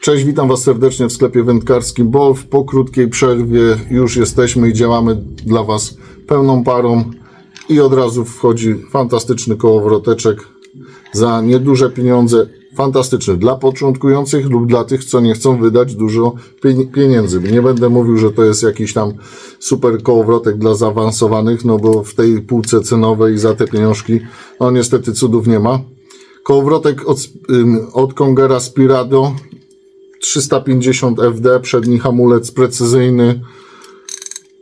Cześć, witam Was serdecznie w sklepie wędkarskim Bolf. Po krótkiej przerwie już jesteśmy i działamy dla Was pełną parą. I od razu wchodzi fantastyczny kołowroteczek za nieduże pieniądze. Fantastyczny dla początkujących lub dla tych, co nie chcą wydać dużo pie- pieniędzy. Nie będę mówił, że to jest jakiś tam super kołowrotek dla zaawansowanych, no bo w tej półce cenowej za te pieniążki, no niestety cudów nie ma. Kołowrotek od, od Kongera Spirado 350 FD, przedni hamulec precyzyjny,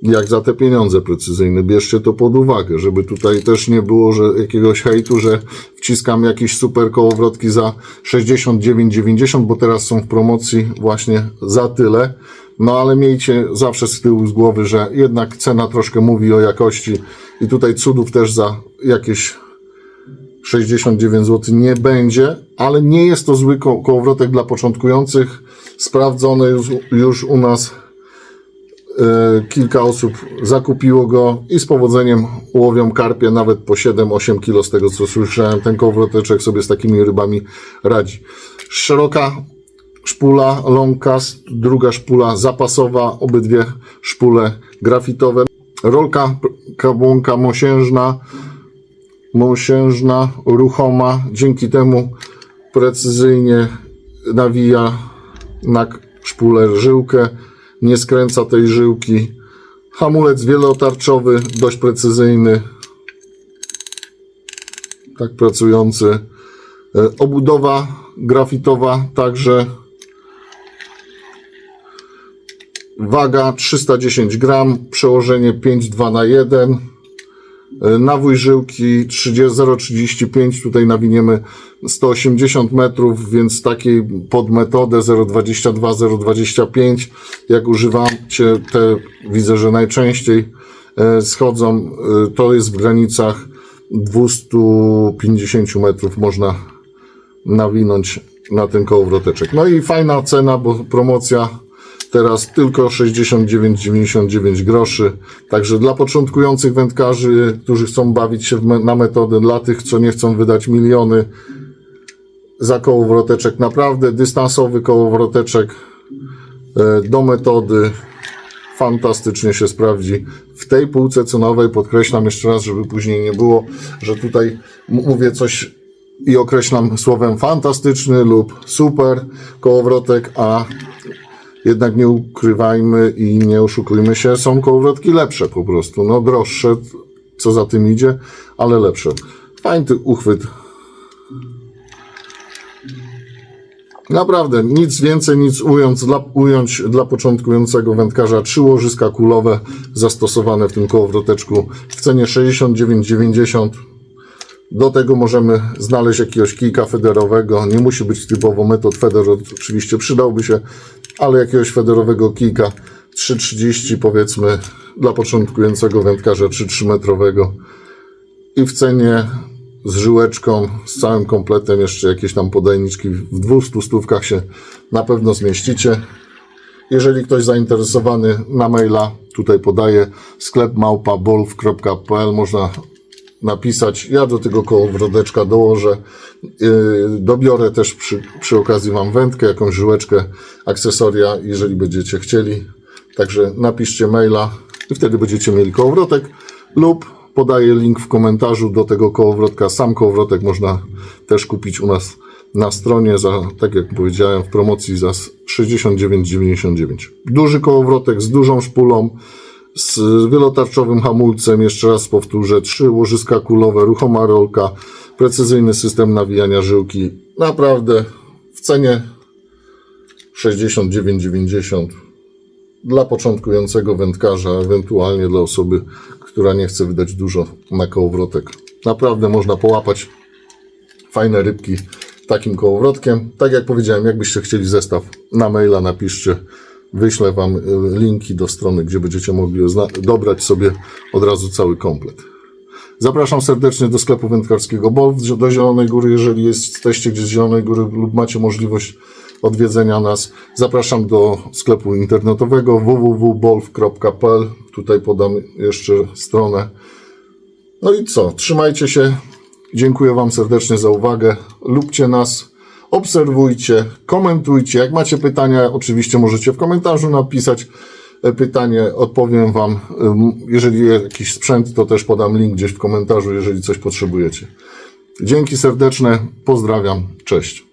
jak za te pieniądze precyzyjny. Bierzcie to pod uwagę, żeby tutaj też nie było że jakiegoś hejtu, że wciskam jakieś super kołowrotki za 69,90, bo teraz są w promocji właśnie za tyle. No ale miejcie zawsze z tyłu z głowy, że jednak cena troszkę mówi o jakości i tutaj cudów też za jakieś 69 zł nie będzie, ale nie jest to zły ko- kołowrotek dla początkujących. Sprawdzony już, już u nas e, kilka osób zakupiło go i z powodzeniem łowią karpie nawet po 7-8 kg z tego co słyszałem. Ten kołowroteczek sobie z takimi rybami radzi. Szeroka szpula long cast, druga szpula zapasowa, obydwie szpule grafitowe. Rolka kabłonka mosiężna, mosiężna, ruchoma. Dzięki temu precyzyjnie nawija na szpulę żyłkę, nie skręca tej żyłki. Hamulec wielotarczowy, dość precyzyjny, tak pracujący. E, Obudowa grafitowa także. Waga 310 gram, przełożenie 5,2 na 1. E, Nawój żyłki 30 0,35, tutaj nawiniemy 180 metrów, więc takiej pod metodę 0,22, 0,25, jak używacie te, widzę, że najczęściej e, schodzą, e, to jest w granicach 250 metrów można nawinąć na ten kołowroteczek. No i fajna cena, bo promocja teraz tylko 69,99 groszy. Także dla początkujących wędkarzy, którzy chcą bawić się na metodę, dla tych, co nie chcą wydać miliony za kołowroteczek, naprawdę dystansowy kołowroteczek e, do metody fantastycznie się sprawdzi w tej półce cenowej. Podkreślam jeszcze raz, żeby później nie było, że tutaj mówię coś i określam słowem fantastyczny lub super kołowrotek, a jednak nie ukrywajmy i nie oszukujmy się, są kołowrotki lepsze po prostu, no droższe, co za tym idzie, ale lepsze. Fajny uchwyt. Naprawdę, nic więcej, nic ując, dla, ująć dla początkującego wędkarza. Trzy łożyska kulowe zastosowane w tym kołowroteczku w cenie 69,90. Do tego możemy znaleźć jakiegoś kijka federowego. Nie musi być typowo metod feder, oczywiście przydałby się, ale jakiegoś federowego kijka 3,30 powiedzmy dla początkującego wędkarza 3,3 metrowego i w cenie z żyłeczką, z całym kompletem, jeszcze jakieś tam podajniczki. W 200 stówkach się na pewno zmieścicie. Jeżeli ktoś zainteresowany na maila, tutaj podaję sklep małpabolf.pl, można napisać. Ja do tego kołowrodeczka dołożę. Yy, dobiorę też przy, przy okazji Wam wędkę, jakąś żyłeczkę, akcesoria, jeżeli będziecie chcieli. Także napiszcie maila i wtedy będziecie mieli kołowrotek lub podaję link w komentarzu do tego kołowrotka. Sam kołowrotek można też kupić u nas na stronie za, tak jak powiedziałem, w promocji za 69,99. Duży kołowrotek z dużą szpulą, z wielotarczowym hamulcem, jeszcze raz powtórzę, trzy łożyska kulowe, ruchoma rolka, precyzyjny system nawijania żyłki. Naprawdę w cenie 69,90 dla początkującego wędkarza, ewentualnie dla osoby, która nie chce wydać dużo na kołowrotek. Naprawdę można połapać fajne rybki takim kołowrotkiem. Tak jak powiedziałem, jakbyście chcieli zestaw na maila napiszcie. Wyślę Wam y, linki do strony, gdzie będziecie mogli dobrać sobie od razu cały komplet. Zapraszam serdecznie do sklepu wędkarskiego Bolf do Zielonej Góry, jeżeli jesteście gdzieś z Zielonej Góry lub macie możliwość odwiedzenia nas. Zapraszam do sklepu internetowego www.bolf.pl. Tutaj podam jeszcze stronę. No i co? Trzymajcie się. Dziękuję Wam serdecznie za uwagę. Lubcie nas, obserwujcie, komentujcie. Jak macie pytania, oczywiście możecie w komentarzu napisać e, pytanie, odpowiem Wam. Jeżeli jakiś sprzęt, to też podam link gdzieś w komentarzu, jeżeli coś potrzebujecie. Dzięki serdeczne, pozdrawiam, cześć.